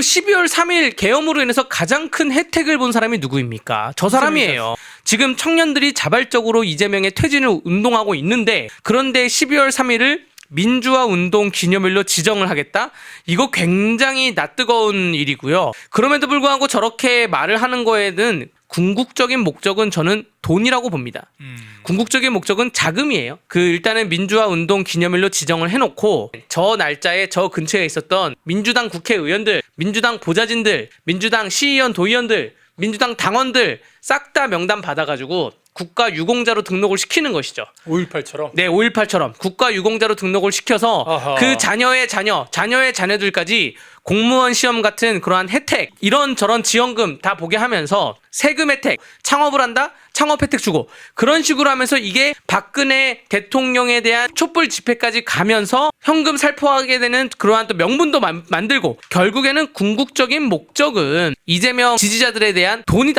그리고 12월 3일 계엄으로 인해서 가장 큰 혜택을 본 사람이 누구입니까? 저 사람이에요. 지금 청년들이 자발적으로 이재명의 퇴진을 운동하고 있는데 그런데 12월 3일을 민주화 운동 기념일로 지정을 하겠다? 이거 굉장히 낯뜨거운 일이고요. 그럼에도 불구하고 저렇게 말을 하는 거에는 궁극적인 목적은 저는 돈이라고 봅니다. 음. 궁극적인 목적은 자금이에요. 그 일단은 민주화 운동 기념일로 지정을 해놓고 저 날짜에 저 근처에 있었던 민주당 국회의원들, 민주당 보좌진들, 민주당 시의원 도의원들, 민주당 당원들 싹 다 명단 받아가지고 국가 유공자로 등록을 시키는 것이죠. 5.18처럼. 네, 5.18처럼 국가 유공자로 등록을 시켜서 아하. 그 자녀의 자녀, 자녀의 자녀들까지 공무원 시험 같은 그러한 혜택, 이런 저런 지원금 다 보게 하면서 세금 혜택, 창업을 한다? 창업 혜택 주고 그런 식으로 하면서 이게 박근혜 대통령에 대한 촛불 집회까지 가면서 현금 살포하게 되는 그러한 또 명분도 만, 만들고 결국에는 궁극적인 목적은 이재명 지지자들에 대한 돈이다.